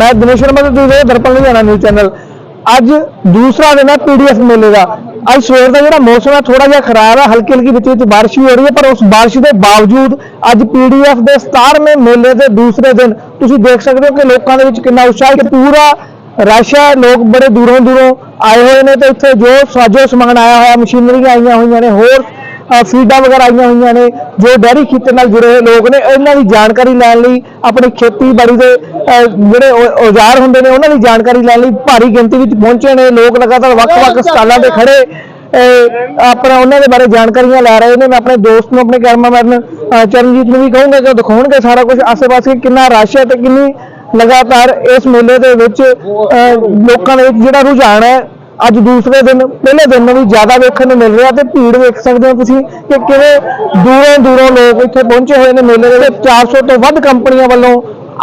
ਮੈਂ ਦਿਨੇਸ਼ ਸ਼ਰਮਾ ਤੇ ਤੁਸੀਂ ਦਰਪਣ ਲੁਧਿਆਣਾ ਨਿਊਜ਼ ਚੈਨਲ ਅੱਜ ਦੂਸਰਾ ਦਿਨ ਹੈ ਪੀਡੀਐਫ ਮੇਲੇ ਦਾ। ਅੱਜ ਸਵੇਰ ਦਾ ਜਿਹੜਾ ਮੌਸਮ ਹੈ ਥੋੜਾ ਜਿਹਾ ਖਰਾਬ ਹੈ ਹਲਕੀ ਹਲਕੀ ਵਿੱਚ ਵਿੱਚ ਬਾਰਿਸ਼ ਵੀ ਹੋ ਰਹੀ ਹੈ ਪਰ ਉਸ ਬਾਰਿਸ਼ ਦੇ ਬਾਵਜੂਦ ਅੱਜ ਪੀਡੀਐਫ ਦੇ 17ਵੇਂ ਮੇਲੇ ਦੇ ਦੂਸਰੇ ਦਿਨ। ਤੁਸੀਂ ਦੇਖ ਸਕਦੇ ਹੋ ਕਿ ਲੋਕਾਂ ਦੇ ਵਿੱਚ ਕਿੰਨਾ ਉਤਸ਼ਾਹ ਹੈ ਕਿ ਪੂਰਾ ਰਸ਼ ਹੈ ਲੋਕ ਬੜੇ ਦੂਰੋਂ ਦੂਰੋਂ ਆਏ ਹੋਏ ਨੇ ਤੇ ਇੱਥੇ ਜੋ ਸਾਜੋ ਸਮਾਨ ਆਇਆ ਹੋਇਆ, ਮਸ਼ੀਨਰੀਆਂ ਆਈਆਂ ਹੋਈਆਂ ਨੇ, ਹੋਰ ਫੀਡਾਂ ਵਗੈਰਾ ਆਈਆਂ ਹੋਈਆਂ ਨੇ ਜੋ ਡੈਰੀ ਖੇਤੀ ਨਾਲ ਜੁੜੇ ਹੋਏ ਲੋਕ ਨੇ ਇਹਨਾਂ ਦੀ ਜਾਣਕਾਰੀ ਲੈਣ ਲਈ ਆਪਣੀ ਖੇਤੀਬਾੜੀ ਦੇ ਜਿਹੜੇ ਔਜ਼ਾਰ ਹੁੰਦੇ ਨੇ ਉਹਨਾਂ ਦੀ ਜਾਣਕਾਰੀ ਲੈਣ ਲਈ ਭਾਰੀ ਗਿਣਤੀ ਵਿੱਚ ਪਹੁੰਚੇ ਨੇ। ਲੋਕ ਲਗਾਤਾਰ ਵੱਖ-ਵੱਖ ਸਟਾਲਾਂ ਤੇ ਖੜੇ ਆਪਣਾ ਉਹਨਾਂ ਦੇ ਬਾਰੇ ਜਾਣਕਾਰੀਆਂ ਲੈ ਰਹੇ ਨੇ। ਮੈਂ ਆਪਣੇ ਦੋਸਤ ਨੂੰ ਆਪਣੇ ਕੈਮਰਾਮੈਨ ਚਰਨਜੀਤ ਨੂੰ ਵੀ ਕਹੂੰਗਾ ਕਿ ਦਿਖਾਉਣਗੇ ਸਾਰਾ ਕੁਝ। ਆਸੇ-ਪਾਸੇ ਕਿੰਨਾ ਰਸ਼ ਹੈ ਤੇ ਕਿੰਨੀ ਲਗਾਤਾਰ ਇਸ ਮੇਲੇ ਦੇ ਵਿੱਚ ਲੋਕਾਂ ਦੇ ਵਿੱਚ ਜਿਹੜਾ ਰੁਝਾਨ ਹੈ ਅੱਜ ਦੂਸਰੇ ਦਿਨ ਪਹਿਲੇ ਦਿਨ ਨਾਲੋਂ ਵੀ ਜ਼ਿਆਦਾ ਵੇਖਣ ਨੂੰ ਮਿਲ ਰਿਹਾ ਤੇ ਭੀੜ ਵੇਖ ਸਕਦੇ ਹੋ ਤੁਸੀਂ ਕਿ ਕਿਵੇਂ ਦੂਰੋਂ ਦੂਰੋਂ ਲੋਕ ਇੱਥੇ ਪਹੁੰਚੇ ਹੋਏ ਨੇ ਮੇਲੇ ਦੇ ਵਿੱਚ। 400 ਤੋਂ ਵੱਧ ਕੰਪਨੀਆਂ ਵੱਲੋਂ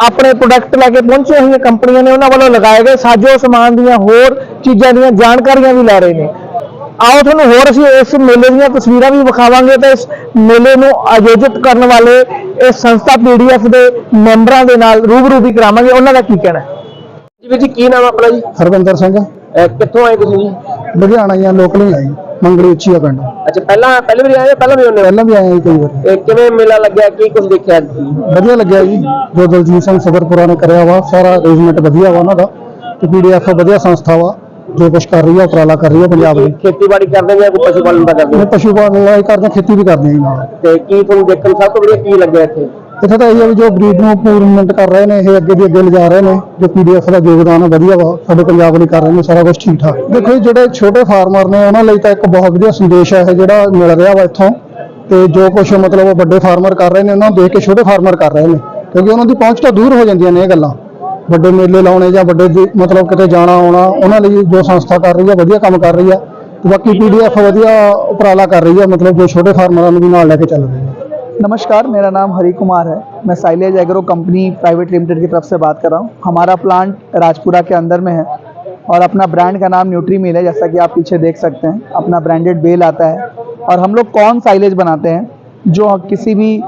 ਆਪਣੇ ਪ੍ਰੋਡਕਟ ਲੈ ਕੇ ਪਹੁੰਚੇ ਹੋਈਆਂ ਕੰਪਨੀਆਂ ਨੇ ਉਹਨਾਂ ਵੱਲੋਂ ਲਗਾਏ ਗਏ ਸਾਜੋ ਸਮਾਨ ਦੀਆਂ ਹੋਰ ਚੀਜ਼ਾਂ ਦੀਆਂ ਜਾਣਕਾਰੀਆਂ ਵੀ ਲੈ ਰਹੇ ਨੇ। ਆਓ ਤੁਹਾਨੂੰ ਹੋਰ ਅਸੀਂ ਇਸ ਮੇਲੇ ਦੀਆਂ ਤਸਵੀਰਾਂ ਵੀ ਵਿਖਾਵਾਂਗੇ ਤੇ ਇਸ ਮੇਲੇ ਨੂੰ ਆਯੋਜਿਤ ਕਰਨ ਵਾਲੇ ਇਸ ਸੰਸਥਾ ਪੀਡੀਐਫ ਦੇ ਮੈਂਬਰਾਂ ਦੇ ਨਾਲ ਰੂਬਰੂ ਵੀ ਕਰਾਵਾਂਗੇ। ਉਹਨਾਂ ਦਾ ਕੀ ਕਹਿਣਾ ਜੀ ਵੀਰ ਜੀ ਕੀ ਨਾਮ ਆਪਣਾ ਜੀ? ਹਰਵਿੰਦਰ ਸਿੰਘ। ਅਹ ਕਿੱਥੋਂ ਆਏ ਤੁਸੀਂ? ਜੀ ਲੁਧਿਆਣਾ ਜਾਂ ਲੋਕਲ ਹੀ ਆਈ ਮੰਗੜੀ ਉੱਚੀ ਆ ਪਿੰਡ। ਅੱਛਾ ਪਹਿਲਾਂ ਪਹਿਲੇ ਵਾਰੀ ਆਏ ਜਾਂ ਪਹਿਲਾਂ ਵੀ ਹੁੰਦੇ ਪਹਿਲਾਂ ਵੀ ਆਏ ਆ ਜੀ ਕਈ ਵਾਰ। ਇਹ ਕਿਵੇਂ ਮੇਲਾ ਲੱਗਿਆ? ਕੀ ਕੁਝ ਦੇਖਿਆ ਜੀ ਵਧੀਆ ਲੱਗਿਆ ਜੀ। ਜੋ ਦਲਜੀਤ ਸਿੰਘ ਸਗਰਪੁਰਾ ਨੇ ਕਰਿਆ ਵਾ ਸਾਰਾ ਅਰੇਂਜਮੈਂਟ ਵਧੀਆ ਵਾ ਉਹਨਾਂ ਦਾ। ਤੇ ਪੀਡੀਐਫ ਵਧੀਆ ਸੰਸਥਾ ਵਾ ਜੋ ਕੁਝ ਕਰ ਰਹੀ ਹੈ ਉਪਰਾਲਾ ਕਰ ਰਹੀ ਹੈ ਪੰਜਾਬ ਦੀ। ਖੇਤੀਬਾੜੀ ਕਰਦੇ ਜਾਂ ਕੋਈ ਪਸ਼ੂ ਪਾਲਣ ਦਾ ਕਰਦੇ? ਇਹ ਪਸ਼ੂ ਪਾਲਣ ਲਈ ਕਰਦੇ ਹਾਂ, ਖੇਤੀ ਵੀ ਕਰਦੇ ਹਾਂ ਜੀ ਨਾਲ। ਤੇ ਕੀ ਤੁਹਾਨੂੰ ਦੇਖਣ ਨੂੰ ਸਭ ਤੋਂ ਵਧੀਆ ਕੀ ਲੱਗਿਆ ਇੱਥੇ? ਇੱਥੇ ਤਾਂ ਇਹ ਹੈ ਵੀ ਜੋ ਬਰੀਡ ਨੂੰ ਇੰਪਰੂਵਮੈਂਟ ਕਰ ਰਹੇ ਨੇ, ਇਹ ਅੱਗੇ ਦੀ ਅੱਗੇ ਲਿਜਾ ਰਹੇ ਨੇ, ਜੋ ਪੀਡੀਐਫ ਦਾ ਯੋਗਦਾਨ ਹੈ ਵਧੀਆ ਵਾ, ਸਾਡੇ ਪੰਜਾਬ ਲਈ ਕਰ ਰਹੇ ਨੇ, ਸਾਰਾ ਕੁਝ ਠੀਕ ਠਾਕ। ਦੇਖੋ ਜੀ, ਜਿਹੜੇ ਛੋਟੇ ਫਾਰਮਰ ਨੇ, ਉਹਨਾਂ ਲਈ ਤਾਂ ਇੱਕ ਬਹੁਤ ਵਧੀਆ ਸੰਦੇਸ਼ ਹੈ ਇਹ ਜਿਹੜਾ ਮਿਲ ਰਿਹਾ ਵਾ ਇੱਥੋਂ, ਤੇ ਜੋ ਕੁਝ ਮਤਲਬ ਉਹ ਵੱਡੇ ਫਾਰਮਰ ਕਰ ਰਹੇ ਨੇ, ਉਹਨਾਂ ਨੂੰ ਦੇਖ ਕੇ ਛੋਟੇ ਫਾਰਮਰ ਕਰ ਰਹੇ ਨੇ, ਕਿਉਂਕਿ ਉਹਨਾਂ ਦੀ ਪਹੁੰਚ ਤਾਂ ਦੂਰ ਹੋ ਜਾਂਦੀਆਂ ਨੇ ਇਹ ਗੱਲਾਂ। ਵੱਡੇ ਮੇਲੇ ਲਾਉਣੇ ਜਾਂ ਵੱਡੇ ਮਤਲਬ ਕਿਤੇ ਜਾਣਾ ਆਉਣਾ, ਉਹਨਾਂ ਲਈ ਜੋ ਸੰਸਥਾ ਕਰ ਰਹੀ ਹੈ ਵਧੀਆ ਕੰਮ ਕਰ ਰਹੀ ਹੈ ਤੇ ਬਾਕੀ ਪੀਡੀਐਫ ਵਧੀਆ ਉਪਰਾਲਾ ਕਰ ਰਹੀ ਹੈ ਮਤਲਬ ਜੋ ਛੋਟੇ ਫਾਰਮਰਾਂ ਨੂੰ ਵੀ ਨਾਲ ਲੈ ਕੇ ਚੱਲ ਰਹੀ ਹੈ नमस्कार, मेरा नाम हरी कुमार है। मैं silage agro company private limited की तरफ़ से बात कर रहा हूँ। हमारा प्लांट राजपुरा के अंदर में है और अपना ब्रांड का नाम न्यूट्री मिल है, जैसा कि आप पीछे देख सकते हैं। अपना ब्रांडेड बेल आता है और हम लोग कौन साइलेज बनाते हैं, जो किसी भी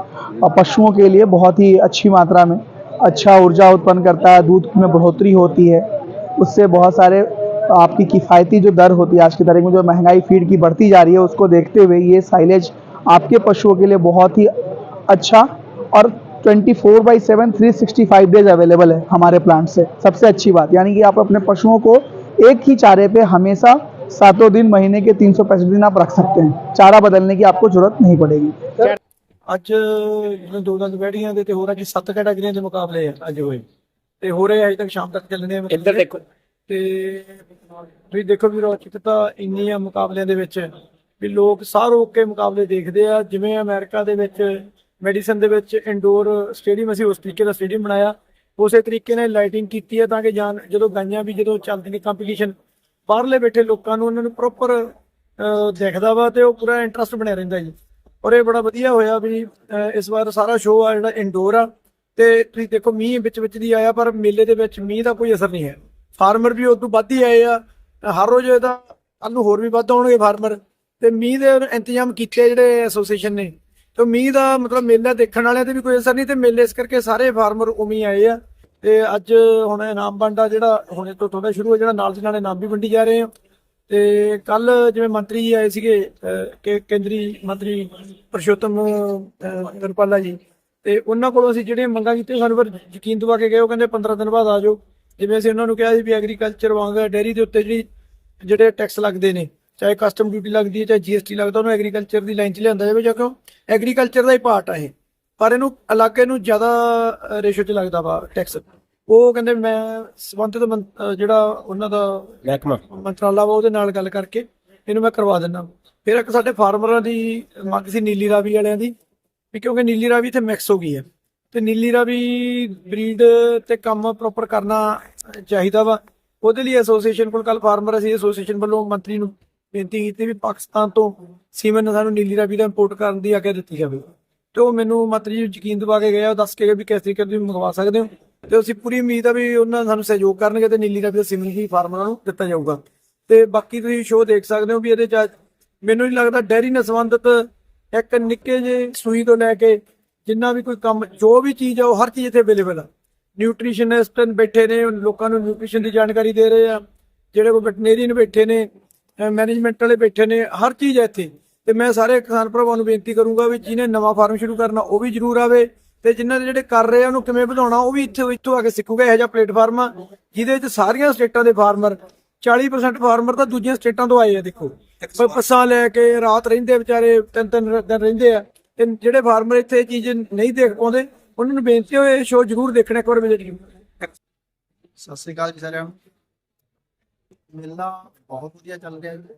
पशुओं के लिए बहुत ही अच्छी मात्रा में अच्छा ऊर्जा उत्पन्न करता है, दूध में बढ़ोतरी होती है। उससे बहुत सारे आपकी किफ़ायती जो दर होती है, आज की तारीख में जो महँगाई फ़ीड की बढ़ती जा रही है, उसको देखते हुए ये साइलेज आपके पशुओं के लिए बहुत ही अच्छा और 24 four by seven three sixty five days available है हमारे प्लांट से सबसे अच्छी बात यानी कि आप अपने पशुओं को एक ही चारे पे हमेशा सातों दिन महीने के तीन सौ पैंसठ दिन आप रख सकते हैं चारा बदलने की आपको जरूरत नहीं पड़ेगी ਅੱਜ ਜਿਹੜੇ ਦੋ ਦੰਦ ਬੈਠੀਆਂ ਦੇ ਤੇ ਹੋਰ ਅੱਜ ਸੱਤ ਕੈਟਾਗਰੀਆਂ ਦੇ ਮੁਕਾਬਲੇ ਆ ਅੱਜ ਹੋਏ ਤੇ ਹੋ ਰਹੇ ਆ ਅਜੇ ਤੱਕ ਸ਼ਾਮ ਤੱਕ ਚੱਲਣੇ ਆ ਇੱਧਰ ਦੇਖੋ ਤੇ ਤੁਸੀਂ ਦੇਖੋ ਵੀ ਰੋਚਕਤਾ ਇੰਨੀ ਆ ਮੁਕਾਬਲਿਆਂ ਦੇ ਵਿੱਚ ਵੀ ਲੋਕ ਸਾਰ ਓਕੇ ਮੁਕਾਬਲੇ ਦੇਖਦੇ ਆ। ਜਿਵੇਂ ਅਮਰੀਕਾ ਦੇ ਵਿੱਚ ਮੈਡੀਸਨ ਦੇ ਵਿੱਚ ਇੰਡੋਰ ਸਟੇਡੀਅਮ ਅਸੀਂ ਉਸ ਤਰੀਕੇ ਦਾ ਸਟੇਡੀਅਮ ਬਣਾਇਆ। ਉਸੇ ਤਰੀਕੇ ਨਾਲ ਲਾਈਟਿੰਗ ਕੀਤੀ ਹੈ ਤਾਂ ਕਿ ਜਾਨ ਜਦੋਂ ਗਾਈਆਂ ਵੀ ਜਦੋਂ ਚੱਲਦੀ ਨੇ ਕੰਪੀਟੀਸ਼ਨ, ਬਾਹਰਲੇ ਬੈਠੇ ਲੋਕਾਂ ਨੂੰ ਉਹਨਾਂ ਨੂੰ ਪ੍ਰੋਪਰ ਦਿਖਦਾ ਵਾ ਤੇ ਉਹ ਪੂਰਾ ਇੰਟਰਸਟ ਬਣਿਆ ਰਹਿੰਦਾ ਜੀ। ਔਰ ਇਹ ਬੜਾ ਵਧੀਆ ਹੋਇਆ ਵੀ ਇਸ ਵਾਰ ਸਾਰਾ ਸ਼ੋਅ ਆ ਜਿਹੜਾ ਇੰਡੋਰ ਆ ਤੇ ਤੁਸੀਂ ਦੇਖੋ ਮੀਂਹ ਵਿੱਚ ਵਿੱਚ ਦੀ ਆਇਆ ਪਰ ਮੇਲੇ ਦੇ ਵਿੱਚ ਮੀਂਹ ਦਾ ਕੋਈ ਅਸਰ ਨਹੀਂ ਹੈ। ਫਾਰਮਰ ਵੀ ਉਦੋਂ ਵੱਧ ਹੀ ਆਏ ਆ। ਹਰ ਰੋਜ਼ ਇਹਦਾ ਕੱਲ ਨੂੰ ਹੋਰ ਵੀ ਵੱਧ ਹੋਣਗੇ ਫਾਰਮਰ। ਤੇ ਮੀਂਹ ਦੇ ਇੰਤਜ਼ਾਮ ਕੀਤੇ ਜਿਹੜੇ ਐਸੋਸੀਏਸ਼ਨ ਨੇ। ਤੇ ਮੀਂਹ ਦਾ ਮਤਲਬ ਮੇਲਾ ਦੇਖਣ ਵਾਲਿਆਂ ਤੇ ਵੀ ਕੋਈ ਅਸਰ ਨਹੀਂ ਤੇ ਮੇਲੇ ਇਸ ਕਰਕੇ ਸਾਰੇ ਫਾਰਮਰ ਉਵੇਂ ਆਏ ਆ। ਤੇ ਅੱਜ ਹੁਣ ਇਨਾਮ ਵੰਡਾ ਜਿਹੜਾ ਹੁਣੇ ਤੋਂ ਥੋੜਾ ਸ਼ੁਰੂ ਹੋ ਜਿਹੜਾ ਨਾਲ ਦੀ ਨਾਲ ਇਨਾਮ ਵੀ ਵੰਡੀ ਜਾ ਰਹੇ ਆ। ਤੇ ਕੱਲ ਜਿਵੇਂ ਮੰਤਰੀ ਜੀ ਆਏ ਸੀਗੇ ਅਹ, ਕੇ ਕੇਂਦਰੀ ਮੰਤਰੀ ਪਰਸ਼ੋਤਮ ਅਹ, ਜੀ ਤੇ ਉਹਨਾਂ ਕੋਲੋਂ ਅਸੀਂ ਜਿਹੜੀਆਂ ਮੰਗਾਂ ਕੀਤੀਆਂ ਸਾਨੂੰ ਪਰ ਯਕੀਨ ਦਵਾ ਕੇ ਗਏ ਉਹ ਕਹਿੰਦੇ 15 ਦਿਨ ਬਾਅਦ ਆ ਜਾਓ। ਜਿਵੇਂ ਅਸੀਂ ਉਹਨਾਂ ਨੂੰ ਕਿਹਾ ਸੀ ਵੀ ਐਗਰੀਕਲਚਰ ਵਾਂਗ ਡੇਅਰੀ ਦੇ ਉੱਤੇ ਜਿਹੜੀ ਜਿਹੜੇ ਟੈਕਸ ਲੱਗਦੇ ਨੇ ਚਾਹੇ ਕਸਟਮ ਡਿਊਟੀ ਲੱਗਦੀ ਹੈ ਚਾਹੇ ਜੀਐਸਟੀ ਲੱਗਦਾ ਉਹਨੂੰ ਐਗਰੀਕਲਚਰ ਦੀ ਲਾਈਨ 'ਚ ਲਿਆਂਦਾ ਜਾਵੇ ਜਾਂ ਕਿਉਂ? ਐਗਰੀਕਲਚਰ ਦਾ ਹੀ ਪਾਰਟ ਆ ਇਹ। ਪਰ ਇਹਨੂੰ ਇਲਾਕੇ ਨੂੰ ਜ਼ਿਆਦਾ ਰੇਸ਼ੋ 'ਚ ਲੱਗਦਾ ਵਾ ਟੈਕਸ ਉਹ ਕਹਿੰਦੇ ਮੈਂ ਸਬੰਧਿਤ ਜਿਹੜਾ ਉਹਨਾਂ ਦਾ ਮਹਿਕਮਾ। ਮੰਤਰਾਲਾ ਵਾ ਉਹਦੇ ਨਾਲ ਗੱਲ ਕਰਕੇ ਇਹਨੂੰ ਮੈਂ ਕਰਵਾ ਦਿੰਦਾ। ਫਿਰ ਇੱਕ ਸਾਡੇ ਫਾਰਮਰਾਂ ਦੀ ਮੰਗ ਸੀ ਨੀਲੀ ਰਾਵੀ ਵਾਲਿਆਂ ਦੀ ਵੀ ਕਿਉਂਕਿ ਨੀਲੀ ਰਾਵੀ ਇੱਥੇ ਮਿਕਸ ਹੋ ਗਈ ਹੈ। ਤੇ ਨੀਲੀ ਰਾਵੀ ਬਰੀਡ ਤੇ ਕੰਮ ਪ੍ਰੋਪਰ ਕਰਨਾ ਚਾਹੀਦਾ ਵਾ। ਉਹਦੇ ਲਈ ਐਸੋਸੀਏਸ਼ਨ ਕੋਲ ਕੱਲ ਫਾਰਮਰ ਅਸੀਂ ਐਸੋਸੀਏਸ਼ਨ ਵੱਲੋਂ ਮੰਤਰੀ ਨੂੰ ਬੇਨਤੀ ਕੀਤੀ ਵੀ ਪਾਕਿਸਤਾਨ ਤੋਂ ਸੀਮਨ ਸਾਨੂੰ ਨੀਲੀ ਰਾਵੀ ਦਾ ਇੰਪੋਰਟ ਕਰਨ ਦੀ ਆਗਿਆ ਦਿੱਤੀ ਜਾਵੇ। ਤੇ ਉਹ ਮੈਨੂੰ ਮੰਤਰੀ ਜੀ ਯਕੀਨ ਦਿਵਾ ਕੇ ਗਿਆ ਉਹ ਦੱਸ ਕੇ ਗਏ ਵੀ ਕਿਸ ਤਰੀਕੇ ਤੁਸੀਂ ਮੰਗਵਾ ਸਕਦੇ ਹੋ। ਤੇ ਅਸੀਂ ਪੂਰੀ ਉਮੀਦ ਆ ਵੀ ਉਹਨਾਂ ਸਾਨੂੰ ਸਹਿਯੋਗ ਕਰਨਗੇ ਤੇ ਨੀਲੀ ਰਾਵੀ ਦਾ ਸੀਮਨ ਹੀ ਫਾਰਮਰਾਂ ਨੂੰ ਦਿੱਤਾ ਜਾਊਗਾ। ਤੇ ਬਾਕੀ ਤੁਸੀਂ ਸ਼ੋਅ ਦੇਖ ਸਕਦੇ ਹੋ ਵੀ ਇਹਦੇ ਚ ਮੈਨੂੰ ਨਹੀਂ ਲੱਗਦਾ ਡੈਰੀ ਨਾਲ ਸੰਬੰਧਿਤ ਇੱਕ ਨਿੱਕੇ ਜਿਹੇ ਸੂਈ ਤੋਂ ਲੈ ਕੇ ਜਿੰਨਾ ਵੀ ਕੋਈ ਕੰਮ, ਜੋ ਵੀ ਚੀਜ਼ ਆ, ਉਹ ਹਰ ਚੀਜ਼ ਇੱਥੇ ਅਵੇਲੇਬਲ ਆ। ਨਿਊਟ੍ਰੀਸ਼ਨਿਸਟ ਬੈਠੇ ਨੇ ਲੋਕਾਂ ਨੂੰ ਨਿਊਟ੍ਰੀਸ਼ਨ ਦੀ ਜਾਣਕਾਰੀ ਦੇ ਰਹੇ ਆ। ਜਿਹੜੇ ਕੋ ਵੈਟਨੇਰੀਅਨ ਬੈਠੇ ਨੇ ਮੈਨੇਜਮੈਂਟ ਵਾਲੇ ਬੈਠੇ ਨੇ, ਹਰ ਚੀਜ਼ ਹੈ ਇੱਥੇ। ਤੇ ਮੈਂ ਸਾਰੇ ਕਿਸਾਨ ਭਰਾਵਾਂ ਨੂੰ ਬੇਨਤੀ ਕਰੂੰਗਾ ਵੀ ਜਿਹਨੇ ਨਵਾਂ ਫਾਰਮ ਸ਼ੁਰੂ ਕਰਨਾ, ਉਹ ਵੀ ਜ਼ਰੂਰ ਆਵੇ ਤੇ ਜਿਨ੍ਹਾਂ ਦੇ ਜਿਹੜੇ ਕਰ ਰਹੇ ਆ, ਉਹਨੂੰ ਕਿਵੇਂ ਵਧਾਉਣਾ, ਉਹ ਵੀ ਇੱਥੇ, ਇੱਥੋਂ ਆ ਕੇ ਸਿੱਖੂਗਾ, ਇਹੋ ਜਿਹਾ ਪਲੇਟਫਾਰਮ ਆ, ਜਿਹਦੇ ਵਿੱਚ ਸਾਰੀਆਂ ਸਟੇਟਾਂ ਦੇ ਫਾਰਮਰ 40% ਫਾਰਮਰ ਤਾਂ ਦੂਜੀਆਂ ਸਟੇਟਾਂ ਤੋਂ ਆਏ ਆ, ਦੇਖੋ। ਬੱਸਾਂ ਲੈ ਕੇ ਰਾਤ ਰਹਿੰਦੇ ਵਿਚਾਰੇ, ਤਿੰਨ ਤਿੰਨ ਦਿਨ ਰਹਿੰਦੇ ਆ, ਤੇ ਜਿਹੜੇ ਫਾਰਮਰ ਇੱਥੇ ਇਹ ਚੀਜ਼ ਨਹੀਂ ਦੇਖ ਪਾਉਂਦੇ, ਉਹਨਾਂ ਨੂੰ ਬੇਨਤੀ ਹੋਏ ਸ਼ੋਅ ਜ਼ਰੂਰ ਦੇਖਣਾ ਇੱਕ ਵਾਰ ਵਿਜ਼ਿਟ ਜ਼ਰੂਰ ਸਤਿ ਸ੍ਰੀ ਅਕਾਲ ਜੀ ਸਾਰਿਆਂ ਨੂੰ। ਮੇਲਾ ਬਹੁਤ ਵਧੀਆ ਚੱਲ ਰਿਹਾ ਜੀ।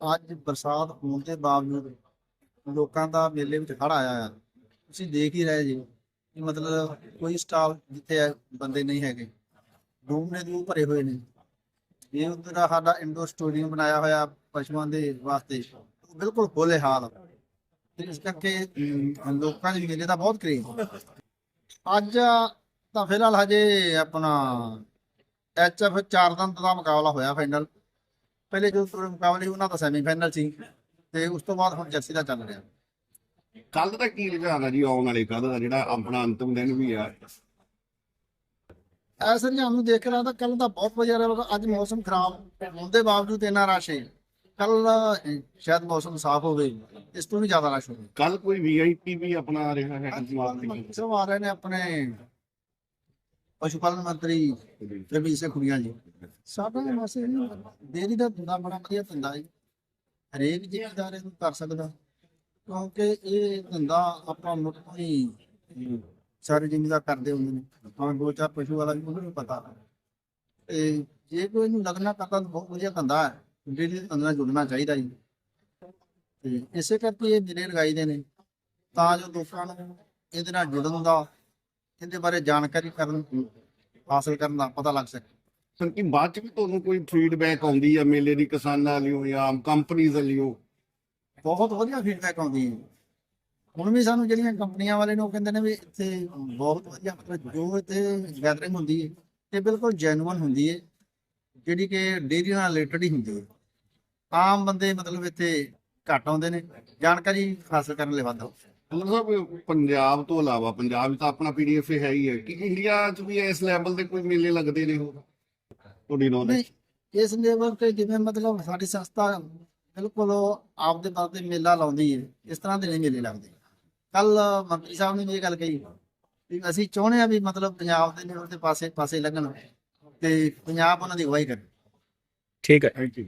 ਅੱਜ ਬਰਸਾਤ ਹੋਣ ਦੇ ਬਾਵਜੂਦ ਲੋਕਾਂ ਦਾ ਮੇਲੇ ਵਿੱਚ ਖੜ ਆਇਆ ਆ। ਤੁਸੀਂ ਦੇਖ ਹੀ ਰਹੇ ਜੀ ਕਿ ਮਤਲਬ ਕੋਈ ਸਟਾਲ ਜਿੱਥੇ ਬੰਦੇ ਨਹੀਂ ਹੈਗੇ। ਰੂਮ ਨੇ ਦੂ ਭਰੇ ਹੋਏ ਨੇ। ਇਹ ਉਧਰ ਸਾਡਾ ਇੰਡੋਰ ਸਟੇਡੀਅਮ ਬਣਾਇਆ ਹੋਇਆ ਪਸ਼ੂਆਂ ਦੇ ਵਾਸਤੇ। ਉਹ ਬਿਲਕੁਲ ਖੋਲੇ ਹਾਲ। ਤੇ ਇਸ ਕਰਕੇ ਲੋਕਾਂ ਦੇ ਮੇਲੇ ਦਾ ਬਹੁਤ ਕਰੇਜ਼। ਅੱਜ ਤਾਂ ਫਿਲਹਾਲ ਹਜੇ ਆਪਣਾ ਐਚਐਫ ਚਾਰ ਦੰਦ ਦਾ ਮੁਕਾਬਲਾ ਹੋਇਆ ਫਾਈਨਲ ਪਹਿਲੇ ਜੋ ਮੁਕਾਬਲੇ ਉਹਨਾਂ ਦਾ ਸੈਮੀ ਫਾਈਨਲ ਸੀ ਤੇ ਉਸ ਤੋਂ ਬਾਅਦ ਹੁਣ ਜਰਸੀ ਦਾ ਚੱਲ ਰਿਹਾ। ਕੱਲ ਦਾ ਕੀ ਆ ਜੀ ਆਉਣ ਵਾਲੇ ਕੱਲ ਦਾ ਜਿਹੜਾ ਆਪਣਾ ਅੰਤਮ ਦਿਨ ਵੀ ਆ? ਐਸ ਰੁਝਾਨ ਨੂੰ ਦੇਖ ਕੇ ਲੱਗਦਾ ਕੱਲ ਦਾ ਬਹੁਤ ਵਧੀਆ ਰਿਹਾ ਅੱਜ ਮੌਸਮ ਖਰਾਬ ਹੋਣ ਦੇ ਬਾਵਜੂਦ ਇੰਨਾ ਰਸ਼ ਹੈ। ਕੱਲ ਸ਼ਾਇਦ ਮੌਸਮ ਸਾਫ਼ ਹੋਵੇ ਇਸ ਤੋਂ ਵੀ ਜ਼ਿਆਦਾ ਰਸ਼ ਹੋਵੇ। ਕੱਲ ਕੋਈ ਵੀਆਈਪੀ ਵੀ ਆਪਣਾ ਆ ਰਿਹਾ ਹੈ? ਸਭ ਆ ਰਹੇ ਨੇ ਆਪਣੇ ਪਸ਼ੂ ਪਾਲਣ ਮੰਤਰੀ ਰਵੀ ਸਿੰਘ ਖੁਰੀਆ ਜੀ। ਸਾਡਾ ਵੈਸੇ ਡੇਰੀ ਦਾ ਧੰਦਾ ਬੜਾ ਵਧੀਆ ਧੰਦਾ ਹੈ ਹਰੇਕ ਜ਼ਿਮੀਦਾਰ ਇਹਨੂੰ ਕਰ ਸਕਦਾ। ਕਿਉਂਕਿ ਇਹ ਧੰਦਾ ਆਪਾਂ ਮੁੱਢ ਤੋਂ ਹੀ ਅਮ, ਸਾਰੇ ਜ਼ਿਮੀਦਾਰ ਕਰਦੇ ਹੁੰਦੇ ਨੇ। ਭਾਵੇਂ ਦੋ ਚਾਰ ਪਸ਼ੂ ਵਾਲਾ ਵੀ ਉਹਨੂੰ ਪਤਾ। ਤੇ ਜੇ ਕੋਈ ਇਹਨੂੰ ਲੱਗਣਾ ਕਰਦਾ ਤਾਂ ਬਹੁਤ ਵਧੀਆ ਧੰਦਾ ਹੈ। ਡੇਰੀ ਦੇ ਧੰਦੇ ਨਾਲ ਜੁੜਨਾ ਚਾਹੀਦਾ ਜੀ। ਤੇ ਇਸੇ ਕਰਕੇ ਇਹ ਮੇਰੇ ਲਗਾਈ ਦੇ ਨੇ। ਤਾਂ ਜੋ ਲੋਕਾਂ ਨੂੰ ਇਹਦੇ ਨਾਲ ਜੁੜਨ ਦਾ ਇਹਦੇ ਬਾਰੇ ਜਾਣਕਾਰੀ ਕਰਨ ਹਾਸਲ ਕਰਨ ਦਾ ਪਤਾ ਲੱਗ ਸਕੇ। ਸਰ ਕੀ ਬਾਅਦ ਚ ਵੀ ਤੁਹਾਨੂੰ ਕੋਈ ਫੀਡਬੈਕ ਆਉਂਦੀ ਆ ਮੇਲੇ ਦੀ ਕਿਸਾਨਾਂ ਲਿਓ ਜਾਂ ਕੰਪਨੀਆਂ ਲਿਓ ਬਹੁਤ ਵਧੀਆ ਫੀਡਬੈਕ ਆਉਂਦੀ ਹੈ। ਹੁਣ ਵੀ ਸਾਨੂੰ ਜਿਹੜੀਆਂ ਕੰਪਨੀਆਂ ਵਾਲੇ ਨੇ ਉਹ ਕਹਿੰਦੇ ਨੇ ਵੀ ਇੱਥੇ ਬਹੁਤ ਵਧੀਆ ਮਤਲਬ ਜੋ ਇੱਥੇ ਗੈਦਰਿੰਗ ਹੁੰਦੀ ਹੈ ਇਹ ਬਿਲਕੁਲ ਜੈਨੂਅਨ ਹੁੰਦੀ ਹੈ ਜਿਹੜੀ ਕਿ ਡੇਰੀ ਨਾਲ ਰਿਲੇਟਡ ਹੀ ਹੁੰਦੀ ਹੈ। ਆਮ ਬੰਦੇ ਮਤਲਬ ਇੱਥੇ ਘੱਟ ਆਉਂਦੇ ਨੇ। ਜਾਣਕਾਰੀ ਹਾਸਲ ਕਰਨ ਲਈ ਵੱਧ ਆਉਂਦੇ ਮਤਲਬ ਪੰਜਾਬ ਤੋਂ ਇਲਾਵਾ ਪੰਜਾਬ ਵਿੱਚ ਤਾਂ ਆਪਣਾ ਪੀਡੀਐਫ ਹੈ ਹੀ ਹੈ। ਕਿ ਇੰਡੀਆ 'ਚ ਵੀ ਇਸ ਲੈਵਲ ਦੇ ਕੋਈ ਮੇਲੇ ਲੱਗਦੇ ਨੇ ਉਹ ਤੁਹਾਡੀ ਨੌਲੇਜ ਨਹੀਂ ਇਸ ਲੈਵਲ ਤੇ ਜਿਵੇਂ ਮਤਲਬ ਸਾਡੀ ਸੰਸਥਾ ਬਿਲਕੁਲ ਆਪਦੇ ਤੌਰ ਤੇ ਮੇਲਾ ਲਾਉਂਦੀ ਹੈ ਇਸ ਤਰ੍ਹਾਂ ਦੇ ਨਹੀਂ ਮੇਲੇ ਲੱਗਦੇ। ਕੱਲ ਮੰਤਰੀ ਸਾਹਿਬ ਨੇ ਇਹ ਗੱਲ ਕਹੀ ਵੀ ਅਸੀਂ ਚਾਹੁੰਦੇ ਆ ਵੀ ਮਤਲਬ ਪੰਜਾਬ ਦੇ ਲੈਵਲ ਤੇ ਪਾਸੇ ਪਾਸੇ ਲੱਗਣ ਤੇ ਪੰਜਾਬ ਉਹਨਾਂ ਦੀ ਅਗਵਾਈ ਕਰੇ ਥੈਂਕ ਯੂ